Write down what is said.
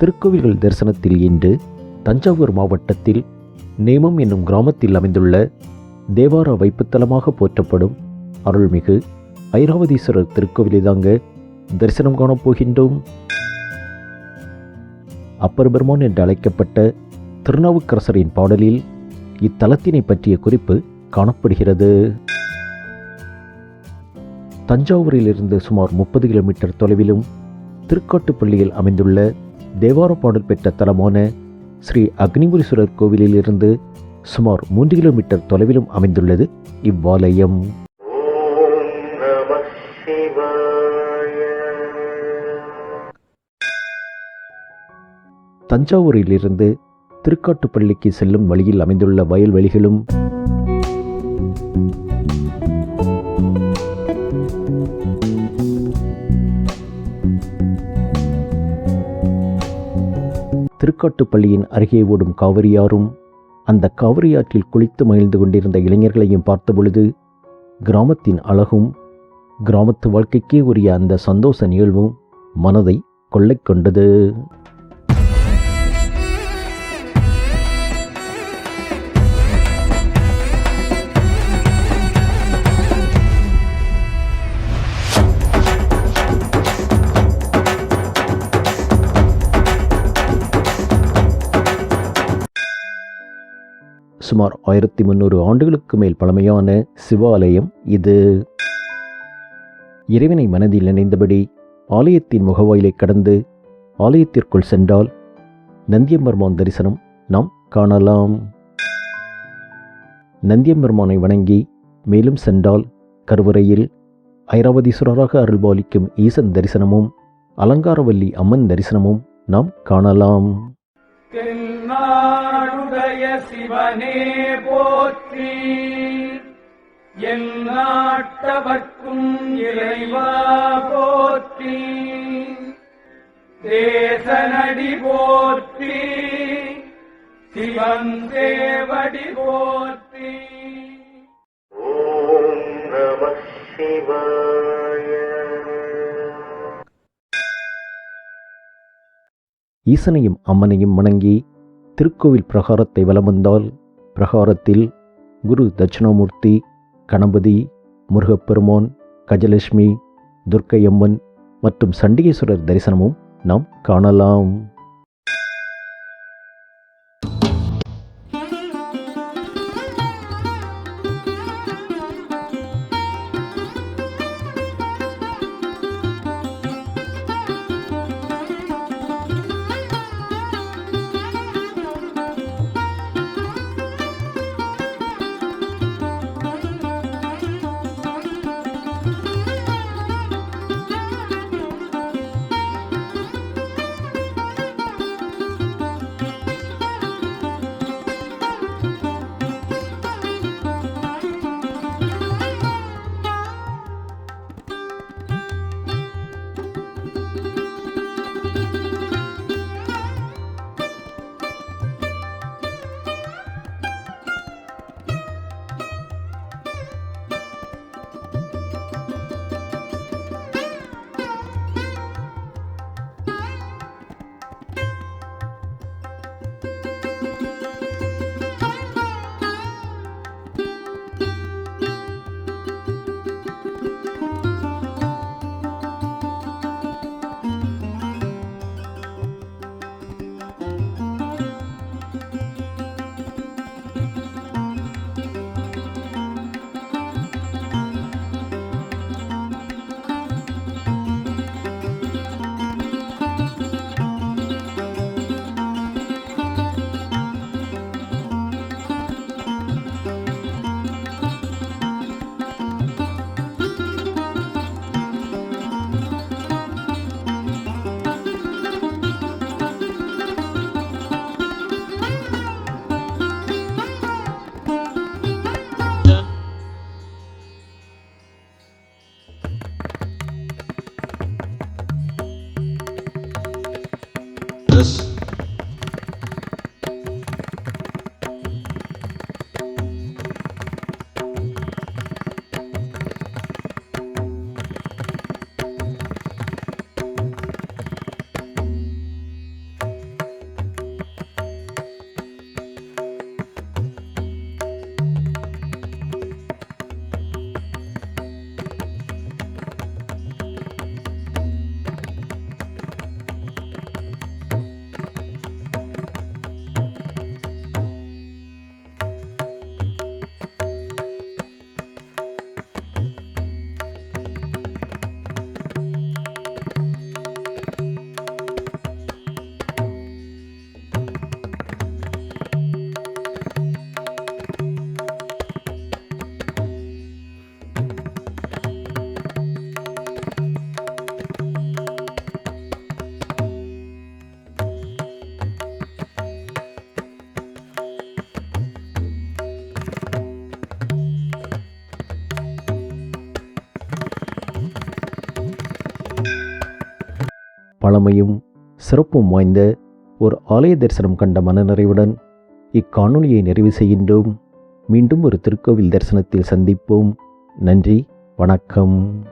திருக்கோவில்கள் தரிசனத்தில் இன்று தஞ்சாவூர் மாவட்டத்தில் நேமம் என்னும் கிராமத்தில் அமைந்துள்ள தேவார வைப்புத்தலமாக போற்றப்படும் அருள்மிகு ஐராவதீஸ்வரர் திருக்கோவிலை தாங்க தரிசனம் காணப்போகின்றோம் அப்பர் பெருமான் என்று அழைக்கப்பட்ட திருநாவுக்கரசரின் பாடலில் இத்தலத்தினை பற்றிய குறிப்பு காணப்படுகிறது. தஞ்சாவூரிலிருந்து சுமார் முப்பது கிலோமீட்டர் தொலைவிலும் திருக்காட்டுப்பள்ளியில் அமைந்துள்ள தேவார பாடல் பெற்ற தலமான ஸ்ரீ அக்னிபுரீஸ்வரர் கோவிலிலிருந்து சுமார் மூன்று கிலோமீட்டர் தொலைவிலும் அமைந்துள்ளது இவ்வாலயம். தஞ்சாவூரிலிருந்து திருக்காட்டுப்பள்ளிக்கு செல்லும் வழியில் அமைந்துள்ள வயல்வெளிகளும் திருக்காட்டுப்பள்ளியின் அருகே ஓடும் காவிரியாரும் அந்த காவிரியாற்றில் குளித்து மகிழ்ந்து கொண்டிருந்த இளைஞர்களையும் பார்த்தபொழுது கிராமத்தின் அழகும் கிராமத்து வாழ்க்கைக்கே உரிய அந்த சந்தோஷ நிகழ்வும் மனதை கொள்ளைக் கொண்டது. சுமார் ஆயிரத்தி முந்நூறு ஆண்டுகளுக்கு மேல் பழமையான சிவாலயம் இது. இறைவனை மனதில் நினைந்தபடி ஆலயத்தின் முகவாயிலை கடந்து ஆலயத்திற்குள் சென்றால் நந்தியம்பெருமான் தரிசனம் நாம் காணலாம். நந்தியம்பெருமானை வணங்கி மேலும் சென்றால் கருவறையில் ஐராவதீஸ்வரராக அருள்பாலிக்கும் ஈசன் தரிசனமும் அலங்காரவல்லி அம்மன் தரிசனமும் நாம் காணலாம். தென்னாடுடைய சிவனே போற்றி. என் நாட்டவர்க்கும் இறைவா போற்றி. தேசனடி போற்றி. சிவன் தேவடி போற்றி. ஓம் நம சிவாய. ஈசனையும் அம்மனையும் வணங்கி திருக்கோவில் பிரகாரத்தை வலம் வந்தால் பிரகாரத்தில் குரு தட்சிணாமூர்த்தி கணபதி முருகப்பெருமான் கஜலட்சுமி துர்க்கையம்மன் மற்றும் சண்டிகேஸ்வரர் தரிசனமும் நாம் காணலாம். பழமையும் சிறப்பும் வாய்ந்த ஒரு ஆலய தரிசனம் கண்ட மனநிறைவுடன் இக்காணொலியை நிறைவு செய்கின்றோம். மீண்டும் ஒரு திருக்கோவில் தரிசனத்தில் சந்திப்போம். நன்றி வணக்கம்.